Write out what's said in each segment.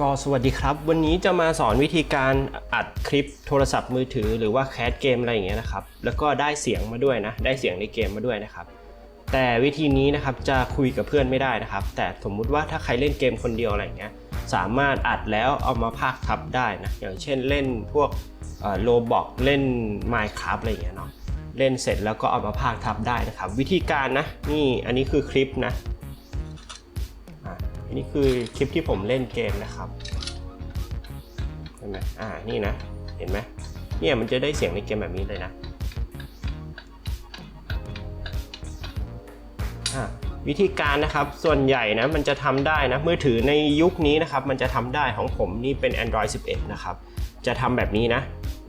ก็สวัสดีครับ วันนี้จะมาสอนวิธีการอัดคลิปโทรศัพท์มือถือหรือว่าแคสเกมอะไรอย่างเงี้ยนะครับ แล้วก็ได้เสียงมาด้วยนะ ได้เสียงในเกมมาด้วยนะครับ แต่วิธีนี้นะครับจะคุยกับเพื่อนไม่ได้นะครับ แต่สมมุติว่าถ้าใครเล่นเกมคนเดียวอะไรอย่างเงี้ย สามารถอัดแล้วเอามาพากทับได้นะ อย่างเช่นเล่นพวกโลบอกเล่น Minecraft อะไรอย่างเงี้ยเนาะ เล่นเสร็จแล้วก็เอามาพากทับได้นะครับ วิธีการนะ นี่อันนี้คือคลิปนะ นนี้คือคลิปที่ผมเล่นเกมนะครับเห็นไหมอ่านี่นะเห็นไหมเนี่ยมันจะได้เสียงในเกมแบบนี้เลยนะวิธีการนะครับส่วนใหญ่นะมันจะทำได้นะมือถือในยุคนี้นะครับมันจะทำได้ของผมนี่เป็น Android 11 นะครับ จะทำแบบนี้นะ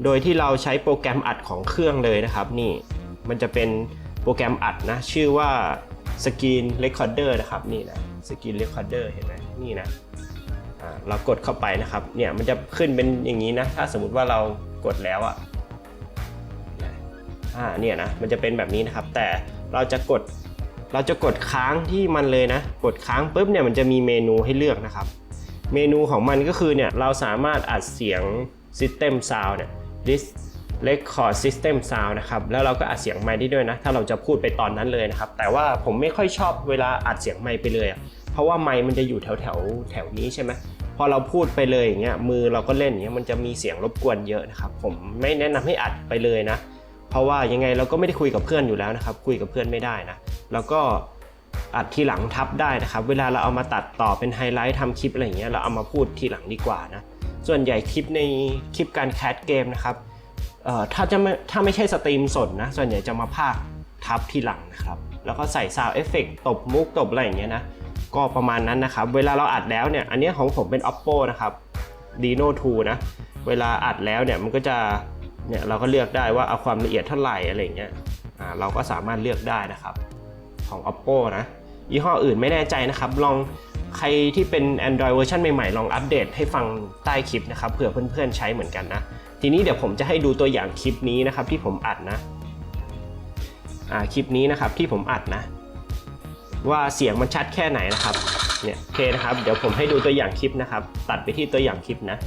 โดยที่เราใช้โปรแกรมอัดของเครื่องเลยนะครับนี่มันจะเป็นโปรแกรมอัดนะ ชื่อว่า Screen Recorder นะครับนี่นะ Screen Recorder เห็นไหมนี่นะเรากดเข้าไปนะครับเนี่ยมันจะขึ้นเป็นอย่างนี้นะ ถ้าสมมติว่าเรากดแล้วอะอ่าเนี่ยนะมันจะเป็นแบบนี้นะครับ แต่เราจะกดเราจะกดค้างที่มันเลยนะ กดค้างปุ๊บเนี่ยมันจะมีเมนูให้เลือกนะครับ เมนูของมันก็คือเนี่ยเราสามารถอัดเสียง System Sound เนี่ย This Record System Sound นะครับแล้วเราก็อัดเสียงไมค์ได้ด้วยนะ ถ้าเราจะพูดไปตอนนั้นเลยนะครับ แต่ว่าผมไม่ค่อยชอบเวลาอัดเสียงไมค์ไปเลยอะ เพราะว่าไมค์มันจะอยู่แถวแถวแถวนี้ใช่ไหมพอเราพูดไปเลยอย่างเงี้ยมือเราก็เล่นอย่างเงี้ยมันจะมีเสียงรบกวนเยอะนะครับผมไม่แนะนำให้อัดไปเลยนะ เพราะว่ายังไงเราก็ไม่ได้คุยกับเพื่อนอยู่แล้วนะครับ คุยกับเพื่อนไม่ได้นะแล้วก็อัดทีหลังทับได้นะครับ เวลาเราเอามาตัดต่อเป็นไฮไลท์ทำคลิปอะไรอย่างเงี้ยเราเอามาพูดทีหลังดีกว่านะส่วนใหญ่คลิปในคลิปการแคสเกมนะครับเอ่อถ้าจะไม่ถ้าไม่ใช่สตรีมสดนะส่วนใหญ่จะมาพากย์ทับทีหลังนะครับแล้วก็ใส่ซาวเอฟเฟกตบมุกตบอะไรอย่างเงี้ยนะ ก็ประมาณนั้นนะครับ เวลาเราอัดแล้วเนี่ย อันนี้ของผมเป็น oppo นะครับ dino 2 นะ เวลาอัดแล้วเนี่ยมันก็จะเนี่ยเราก็เลือกได้ว่าเอาความละเอียดเท่าไหร่อะไรเงี้ยอ่าเราก็สามารถเลือกได้นะครับของ oppo นะยี่ห้ออื่นไม่แน่ใจนะครับ ลองใครที่เป็น Android เวอร์ชันใหม่ๆ ลองอัปเดตให้ฟังใต้คลิปนะครับเผื่อเพื่อนๆใช้เหมือนกันนะ ทีนี้เดี๋ยวผมจะให้ดูตัวอย่างคลิปนี้นะครับที่ผมอัดนะ อ่าคลิปนี้นะครับที่ผมอัดนะ ว่าเสียงมันชัดแค่ไหนนะครับเนี่ยโอเคนะครับ เดี๋ยวผมให้ดูตัวอย่างคลิปนะครับ ตัดไปที่ตัวอย่างคลิปนะ